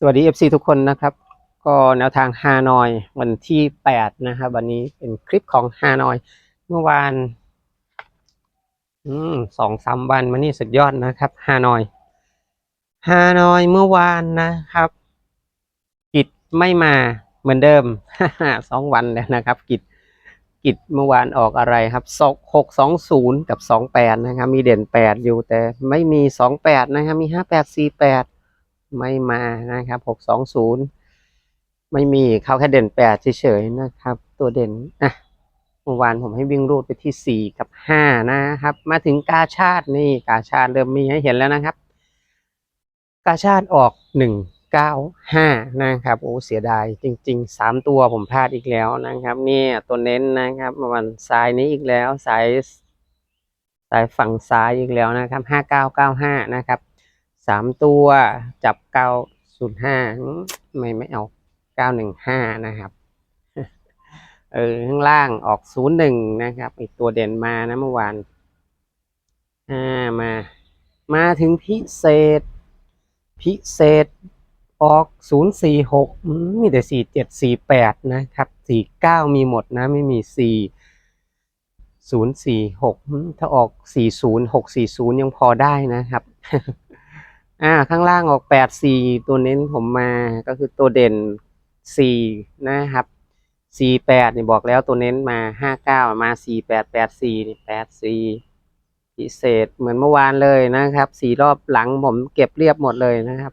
สวัสดี FC ทุกคนนะครับ ก็แนวทางฮานอยวันที่ 8 นะครับ วันนี้เป็นคลิปของฮานอย เมื่อวานอืมสองสามวันมานี่สุดยอดนะครับฮานอยฮานอยเมื่อวานนะครับกิจไม่มาเหมือนเดิมสองวันแล้วนะครับ กิจกิจเมื่อวานออกอะไรครับสองหกสองศูนย์กับสองแปดนะครับ มีเด่นแปดอยู่แต่ไม่มีสองแปดนะครับมีห้าแปดสี่แปด ไม่มานะครับหกสองศูนย์ไม่มีเขาแค่เด่นแปดเฉยๆนะครับ ตัวเด่นอะเมื่อวานผมให้วิ่งรูดไปที่สี่กับห้านะครับ มาถึงกาชาตินี่กาชาติเริ่มมีให้เห็นแล้วนะครับ กาชาติออกหนึ่งเก้าห้านะครับโอ้เสียดายจริงๆสามตัวผมพลาดอีกแล้วนะครับเนี่ยตัวเน้นนะครับเมื่อวันสายนี้อีกแล้วสายสายฝั่งซ้ายอีกแล้วนะครับห้าเก้าเก้าห้านะครับ สามตัวจับเก้าศูนย์ห้าไม่ไม่เอาเก้าหนึ่งห้านะครับ เออข้างล่างออกศูนย์หนึ่งนะครับ อีกตัวเด่นมานะเมื่อวานอ่ามา มาถึงพิเศษ พิเศษออกศูนย์สี่หกมีแต่สี่เจ็ดสี่แปดนะครับสี่เก้ามีหมดนะไม่มีสี่ศูนย์สี่หกถ้าออกสี่ศูนย์หกสี่ศูนย์ยังพอได้นะครับ อ่าข้างล่างออกแปดสี่ตัวเน้นผมมาก็คือตัวเด่นสี่นะครับสี่แปดนี่บอกแล้วตัวเน้นมาห้าเก้ามาสี่แปดแปดสี่นี่แปดสี่พิเศษเหมือนเมื่อวานเลยนะครับสี่รอบหลังผมเก็บเรียบหมดเลยนะครับ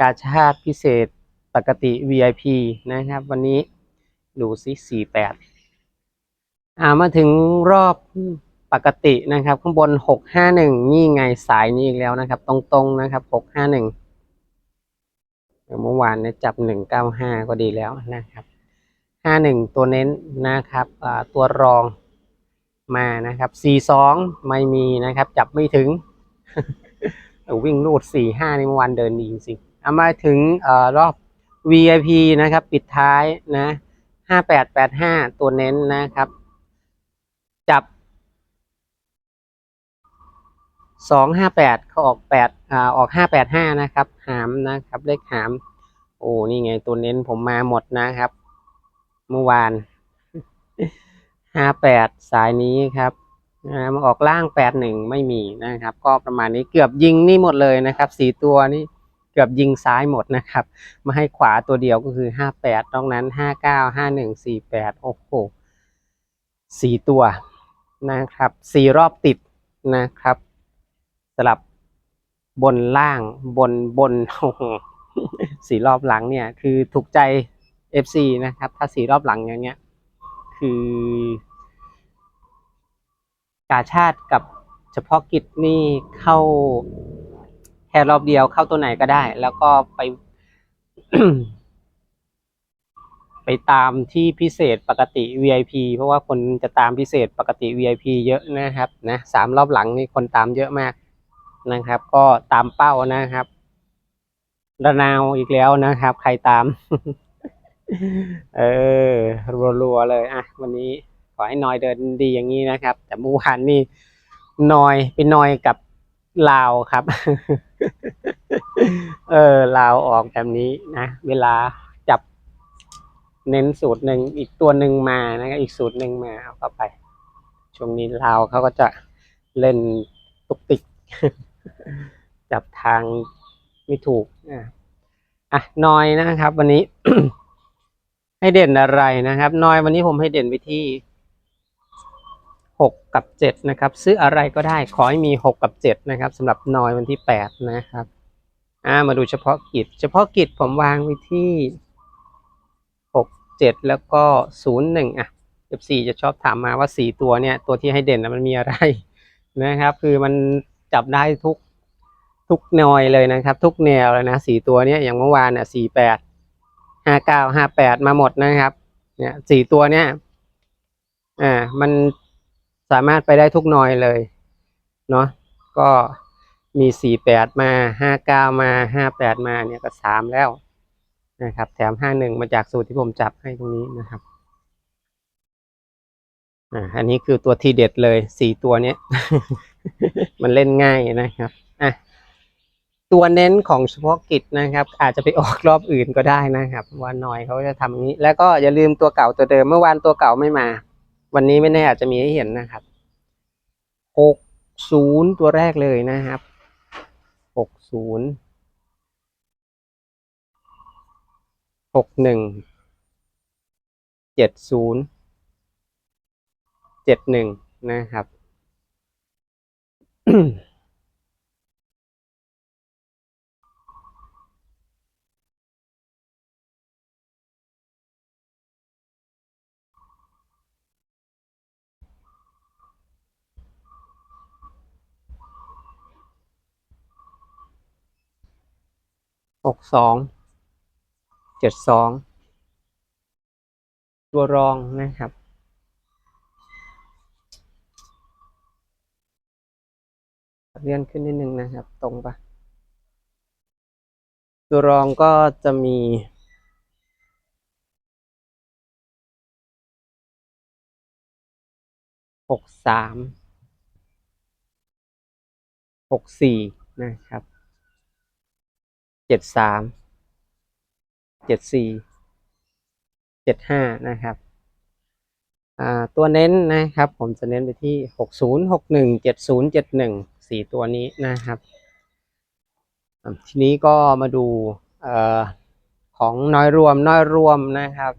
กาชาติพิเศษปกติ VIP นะครับ วันนี้ดูซิสี่แปดอ่ามาถึงรอบ ปกตินะครับ ข้างบนหกห้าหนึ่งนี่ไงสายนี้อีกแล้วนะครับ ตรงๆนะครับหกห้าหนึ่งเมื่อวานเนี่ยจับหนึ่งเก้าห้าก็ดีแล้วนะครับห้าหนึ่งตัวเน้นนะครับตัวรองมานะครับสี่สองไม่มีนะครับ จับไม่ถึง วิ่งรูดสี่ห้าในเมื่อวานเดินดีจริงๆเอามาถึงอรอบ VIP นะครับ ปิดท้ายนะห้าแปดแปดห้าตัวเน้นนะครับ จับ สองห้าแปดเขาออกแปดอ่าออกห้าแปดห้านะครับ หามนะครับ เลขหาม โอ้นี่ไงตัวเน้นผมมาหมดนะครับ เมื่อวานห้าแปดสายนี้ครับอ่ามาออกล่างแปดหนึ่งไม่มีนะครับ ก็ประมาณนี้เกือบยิงนี่หมดเลยนะครับสี่ตัวนี่เกือบยิงซ้ายหมดนะครับ มาให้ขวาตัวเดียวก็คือห้าแปดตรงนั้นห้าเก้าห้าหนึ่งสี่แปดโอ้โหสี่ตัวนะครับสี่รอบติดนะครับ ลับบนล่างบนบนสีรอบหลังเนี่ย คือถูกใจ FC นะครับ ถ้าสีรอบหลังอย่างเงี้ย คือกาชาติกับเฉพาะกิจนี่เข้าแค่รอบเดียวเข้าตัวไหนก็ได้ แล้วก็ไป ไปตามที่พิเศษปกติ VIP เพราะว่าคนจะตามพิเศษปกติ VIP เยอะนะครับนะสามรอบหลังนี่คนตามเยอะมาก นะครับ ก็ตามเป้านะครับระนาวอีกแล้วนะครับ ใครตาม เออรัวๆเลยอะวันนี้ขอให้นอยเดินดีอย่างนี้นะครับ แต่เมื่อวานนี่นอยไปนอยกับลาวครับ เออลาวออกแบบนี้นะเวลาจับเน้นสูตรหนึ่งอีกตัวหนึ่งมานะครับอีกสูตรหนึ่งมาเอาเข้าไปช่วงนี้ลาวเขาก็จะเล่นตุกติก จับทางไม่ถูกอะอะนอยนะครับ วันนี้ ให้เด่นอะไรนะครับ นอยวันนี้ผมให้เด่นไปที่หกกับเจ็ดนะครับ ซื้ออะไรก็ได้ขอให้มีหกกับเจ็ดนะครับสำหรับนอยวันที่แปดนะครับอ่ามาดูเฉพาะกิจ เฉพาะกิจผมวางไว้ที่หกเจ็ดแล้วก็ศูนย์หนึ่งอะ F4 จะชอบถามมาว่าสี่ตัวเนี่ย ตัวที่ให้เด่นนะมันมีอะไรนะครับ คือมัน จับได้ทุกทุกหน่อยเลยนะครับ ทุกแนวเลยนะสี่ตัวเนี้ยอย่างเมื่อวานเนี่ยสี่แปดห้าเก้าห้าแปดมาหมดนะครับ เนี่ยสี่ตัวเนี้ยอ่ามันสามารถไปได้ทุกหน่อยเลยเนาะก็มีสี่แปดมาห้าเก้ามาห้าแปดมาเนี่ยก็สามแล้วนะครับ แถมห้าหนึ่งมาจากสูตรที่ผมจับให้ตรงนี้นะครับอ่าอันนี้คือตัวทีเด็ดเลยสี่ตัวเนี้ย มันเล่นง่ายนะครับอะตัวเน้นของเฉพาะกิจนะครับ อาจจะไปออกรอบอื่นก็ได้นะครับ วันหน่อยเขาจะทำอย่านี้ แล้วก็อย่าลืมตัวเก่าตัวเดิมเมื่อวานตัวเก่าไม่มา วันนี้ไม่แน่อาจจะมีให้เห็นนะครับหกศูนย์ตัวแรกเลยนะครับหกศูนย์หกหนึ่งเจ็ดศูนย์เจ็ดหนึ่งนะครับ หกสองเจ็ดสองตัวรองนะครับ เลื่อนขึ้นนิดนึงนะครับ ตรงปะตัวรองก็จะมี หกสาม หกสี่นะครับ เจ็ดสาม เจ็ดสี่ เจ็ดห้านะครับตัวเน้นนะครับ ผมจะเน้นไปที่หกศูนย์หกหนึ่งเจ็ดศูนย์เจ็ดหนึ่ง สี่ตัวนี้นะครับ ทีนี้ก็มาดูออของน้อยรวมน้อยรวมนะครับ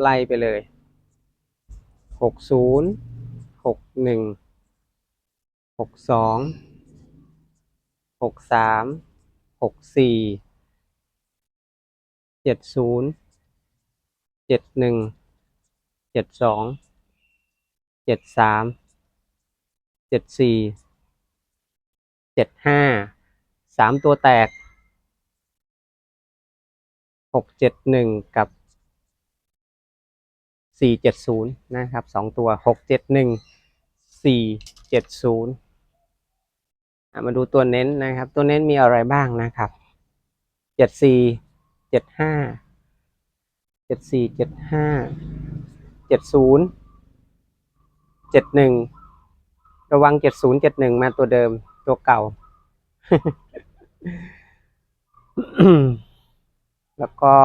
ไล่ไปเลยหกศูนย์หกหนึ่งหกสองหกสามหกสี่เจ็ดศูนย์เจ็ดหนึ่งเจ็ดสองเจ็ดสามเจ็ดสี่ เจ็ดห้าสามตัวแตกหกเจ็ดหนึ่งกับสี่เจ็ดศูนย์นะครับสองตัวหกเจ็ดหนึ่งสี่เจ็ดศูนย์มาดูตัวเน้นนะครับ ตัวเน้นมีอะไรบ้างนะครับเจ็ดสี่เจ็ดห้าเจ็ดสี่เจ็ดห้าเจ็ดศูนย์เจ็ดหนึ่งระวังเจ็ดศูนย์เจ็ดหนึ่งมาตัวเดิม ตัวเก่า แล้วก็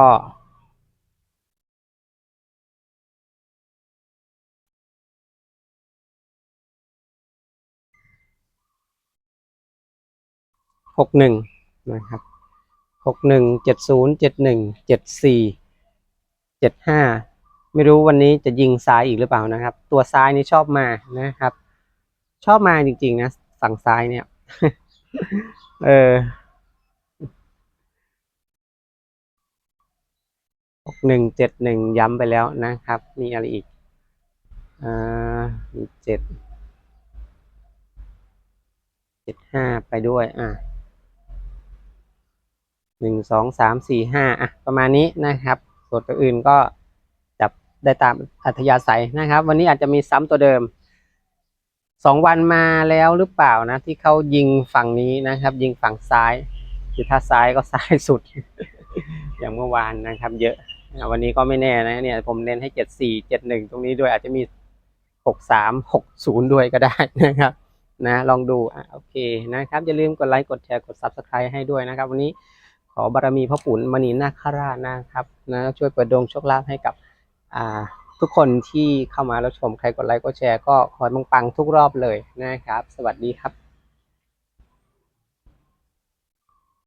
หกหนึ่งนะครับหกหนึ่งเจ็ดศูนย์เจ็ดหนึ่งเจ็ดสี่เจ็ดห้าไม่รู้วันนี้จะยิงซ้ายอีกหรือเปล่านะครับ ตัวซ้ายนี่ชอบมานะครับ ชอบมาจริงๆนะฝั่งซ้ายเนี่ย เออหกหนึ่งเจ็ดหนึ่งย้ำไปแล้วนะครับ มีอะไรอีกอ่ามีเจ็ดเจ็ดห้าไปด้วย อะหนึ่งสองสามสี่ห้าอะ ประมาณนี้นะครับ ส่วนตัวอื่นก็จับได้ตามอัธยาศัยนะครับ วันนี้อาจจะมีซ้ำตัวเดิม สองวันมาแล้วหรือเปล่านะ ที่เขายิงฝั่งนี้นะครับ ยิงฝั่งซ้ายคือถ้าซ้ายก็ซ้ายสุด อย่างเมื่อวานนะครับ เยอะวันนี้ก็ไม่แน่นะเนี่ยผมเน้นให้เจ็ดสี่เจ็ดหนึ่งตรงนี้ด้วยอาจจะมีหกสามหกศูนย์ด้วยก็ได้นะครับ นะลองดูอะโอเคนะครับ อย่าลืมกดไลค์กดแชร์กด subscribe ให้ด้วยนะครับ วันนี้ขอบารมีพระปู่มณีนาคราชนะครับนะช่วยเปิดดวงโชคลาภให้กับอ่า ทุกคนที่เข้ามาแล้วชมใครกดไลค์กดแชร์ก็ขอให้ปังๆทุกรอบเลยนะครับ สวัสดีครับ